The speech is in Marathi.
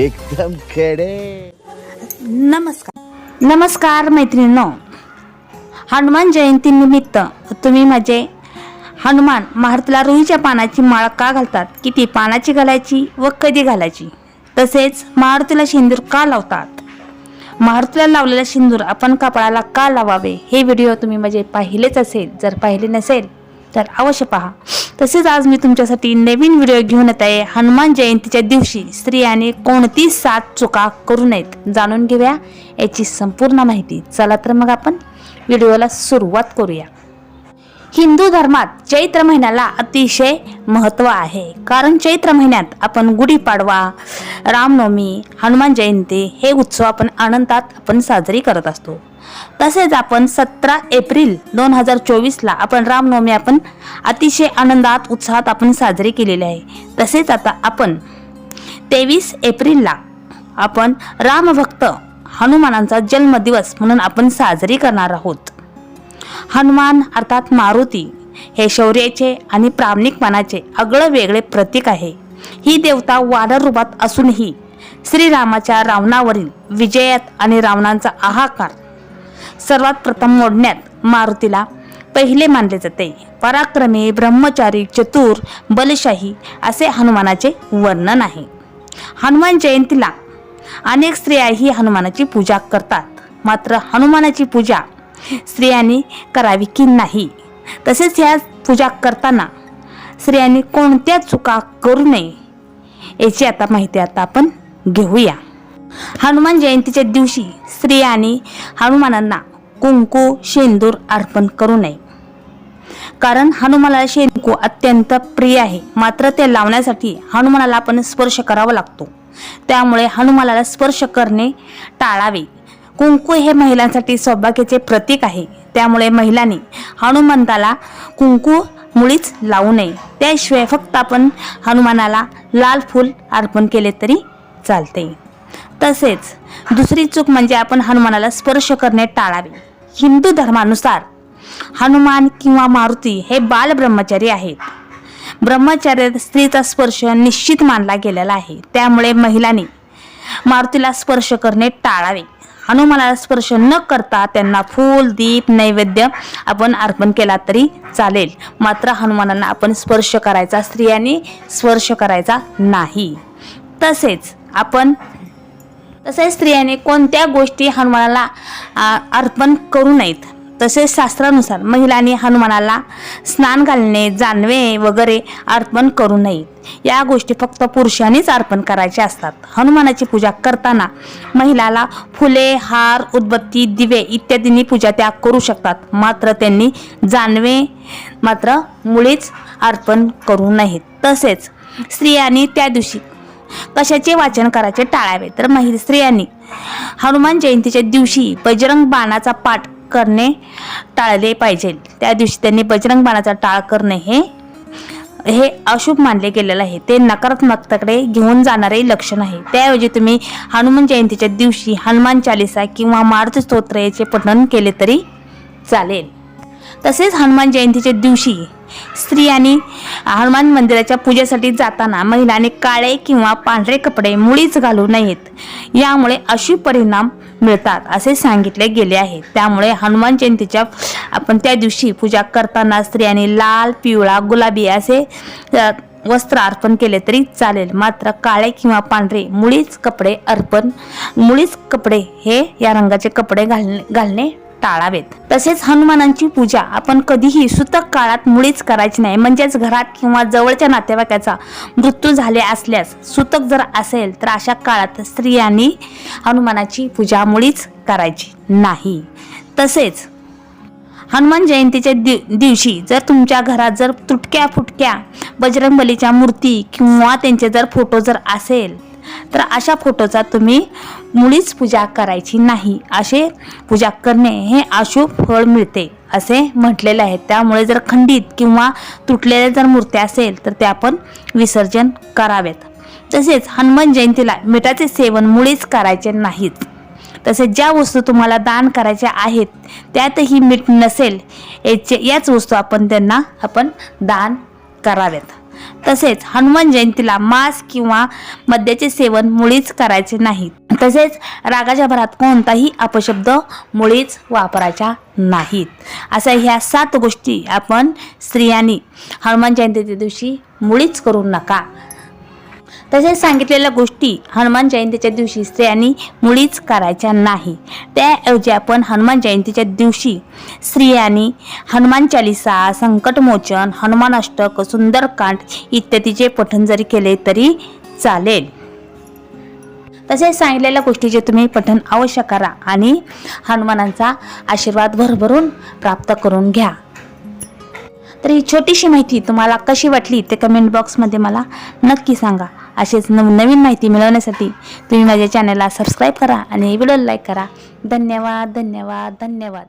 एकदम खेडे. नमस्कार. नमस्कार मैत्रिणींनो. हनुमान जयंतीनिमित्त तुम्ही माझे हनुमान मारुतीला रुईच्या पानाची माळ का घालतात? किती पानाची घालायची व कधी घालायची? तसेच महारतीला शेंदूर का लावतात? महारतीला लावलेला शेंदूर आपण कपाळाला का लावावे? हे व्हिडिओ तुम्ही माझे पाहिलेच असेल. जर पाहिले नसेल तर अवश्य पहा. तसेच आज मी तुमच्यासाठी नवीन व्हिडिओ घेऊन येत आहे. हनुमान जयंतीच्या दिवशी स्त्रियांनी कोणती सात चुका करू नयेत जाणून घेऊया. याची संपूर्ण माहिती. चला तर मग आपण व्हिडिओला सुरुवात करूया. हिंदू धर्मात चैत्र महिन्याला अतिशय महत्त्व आहे. कारण चैत्र महिन्यात आपण गुढीपाडवा रामनवमी हनुमान जयंती हे उत्सव आपण आनंदात आपण साजरी करत असतो. तसेच आपण सतरा एप्रिल दोन हजार चोवीसला आपण रामनवमी आपण अतिशय आनंदात उत्साहात आपण साजरी केलेली आहे. तसेच आता आपण तेवीस एप्रिलला आपण रामभक्त हनुमानांचा जन्मदिवस म्हणून आपण साजरी करणार आहोत. हनुमान अर्थात मारुती हे शौर्याचे आणि प्रामाणिकपणाचे आगळं वेगळे प्रतीक आहे. ही देवता वानर रूपात असूनही श्रीरामाच्या रावणावरील विजयात आणि रावणांचा आहाकार सर्वात प्रथम मोडण्यात मारुतीला पहिले मानले जाते. पराक्रमी ब्रह्मचारी चतुर बलशाही असे हनुमानाचे वर्णन आहे. हनुमान जयंतीला अनेक स्त्रियाही हनुमानाची पूजा करतात. मात्र हनुमानाची पूजा स्त्रियांनी करावी की नाही? तसेच ह्या पूजा करताना स्त्रियांनी कोणत्या चुका करू नये याची आता माहिती आता आपण घेऊया. हनुमान जयंतीच्या दिवशी स्त्रियांनी हनुमानांना कुंकू शेंदूर अर्पण करू नये. कारण हनुमानाला शेंकू अत्यंत प्रिय आहे. मात्र ते लावण्यासाठी हनुमानाला आपण स्पर्श करावा लागतो. त्यामुळे हनुमानाला स्पर्श करणे टाळावे. कुंकू हे महिलांसाठी सौभाग्याचे प्रतीक आहे. त्यामुळे महिलांनी हनुमंताला कुंकू मुळीच लावू नये. त्याशिवाय फक्त आपण हनुमानाला लाल फूल अर्पण केले तरी चालते. तसेच दुसरी चूक म्हणजे आपण हनुमानाला स्पर्श करणे टाळावे. हिंदू धर्मानुसार हनुमान किंवा मारुती हे बाल ब्रह्मचारी आहेत. ब्रह्मचार्यात स्त्रीचा स्पर्श निश्चित मानला गेलेला आहे. त्यामुळे महिलांनी मारुतीला स्पर्श करणे टाळावे. हनुमानाला स्पर्श न करता त्यांना फूल दीप नैवेद्य आपण अर्पण केला तरी चालेल. मात्र हनुमानांना आपण स्पर्श करायचा स्त्रियांनी स्पर्श करायचा नाही. तसेच आपण तसेच स्त्रियांनी कोणत्या गोष्टी हनुमानाला अर्पण करू नयेत? तसेच शास्त्रानुसार महिलांनी हनुमानाला स्नान घालणे जानवे वगैरे अर्पण करू नयेत. या गोष्टी फक्त पुरुषांनीच अर्पण करायच्या असतात. हनुमानाची पूजा करताना महिलाला फुले हार उदबत्ती दिवे इत्यादींनी पूजा त्या करू शकतात. मात्र त्यांनी जानवे मात्र मुळीच अर्पण करू नयेत. तसेच स्त्रियांनी त्या दिवशी कशाचे वाचन करायचे टाळावे? तर महिला स्त्रियांनी हनुमान जयंतीच्या दिवशी बजरंग बाणाचा पाठ करणे टाळले पाहिजे. त्या दिवशी त्यांनी बजरंग बाणाचा टाळ करणे हे हे अशुभ मानले गेलेलं आहे. ते नकारात्मकतेकडे घेऊन जाणारे लक्षण आहे. त्याऐवजी तुम्ही हनुमान जयंतीच्या दिवशी हनुमान चालिसा किंवा मारुती स्तोत्र याचे पठण केले तरी चालेल. तसेच हनुमान जयंतीच्या दिवशी स्त्रियांनी हनुमान मंदिराच्या पूजेसाठी जाताना महिलांनी काळे किंवा पांढरे कपडे मुळीच घालू नयेत. यामुळे अशी परिणाम मिळतात असे सांगितले गेले आहे. त्यामुळे हनुमान जयंतीच्या आपण त्या दिवशी पूजा करताना स्त्रियांनी लाल पिवळा गुलाबी असे वस्त्र अर्पण केले तरी चालेल. मात्र काळे किंवा पांढरे मुळीच कपडे अर्पण मुळीच कपडे हे या रंगाचे कपडे घालणे घालणे टाळावेत. तसेच हनुमानांची पूजा आपण कधीही सुतक काळात मुळीच करायची नाही. म्हणजेच घरात किंवा जवळच्या नातेवाईकाचा मृत्यू झाले असल्यास सुतक जर असेल तर अशा काळात स्त्रियांनी हनुमानाची पूजा मुळीच करायची नाही. तसेच हनुमान जयंतीच्या दि दिवशी जर तुमच्या घरात जर तुटक्या फुटक्या बजरंगबलीच्या मूर्ती किंवा त्यांचे जर फोटो जर असेल तर अशा फोटोचा तुम्ही मुळीच पूजा करायची नाही. असे पूजा करणे हे अशुभ फळ मिळते असे म्हटलेले आहे. त्यामुळे जर खंडित किंवा तुटलेल्या जर मूर्त्या असेल तर त्या आपण विसर्जन करावेत. तसेच हनुमान जयंतीला मिठाचे सेवन मुळीच करायचे नाहीत. तसेच ज्या वस्तू तुम्हाला दान करायच्या आहेत त्यातही मीठ नसेल याचे याच वस्तू आपण त्यांना आपण दान कराव्यात तसेच हनुमान जयंतीला मांस किंवा मद्याचे सेवन मुळीच करायचे नाही तसेच रागाच्या भरात कोणताही अपशब्द मुळीच वापरायचा नाहीत. अशा ह्या सात गोष्टी आपण स्त्रियांनी हनुमान जयंतीच्या दिवशी मुळीच करू नका. तसेच सांगितलेल्या गोष्टी हनुमान जयंतीच्या दिवशी स्त्रियांनी मुळीच करायच्या नाही. त्याऐवजी आपण हनुमान जयंतीच्या दिवशी स्त्रियांनी हनुमान चालिसा संकटमोचन हनुमान अष्टक सुंदरकांड इत्यादीचे पठण जरी केले तरी चालेल. तसेच सांगितलेल्या गोष्टीचे तुम्ही पठण अवश्य करा आणि हनुमानांचा आशीर्वाद भरभरून प्राप्त करून घ्या. तर ही छोटीशी माहिती तुम्हाला कशी वाटली ते कमेंट बॉक्समध्ये मला नक्की सांगा. असेच नव नवीन माहिती मिळवण्यासाठी तुम्ही माझ्या चॅनलला सबस्क्राईब करा आणि व्हिडिओ लाईक करा. धन्यवाद धन्यवाद धन्यवाद.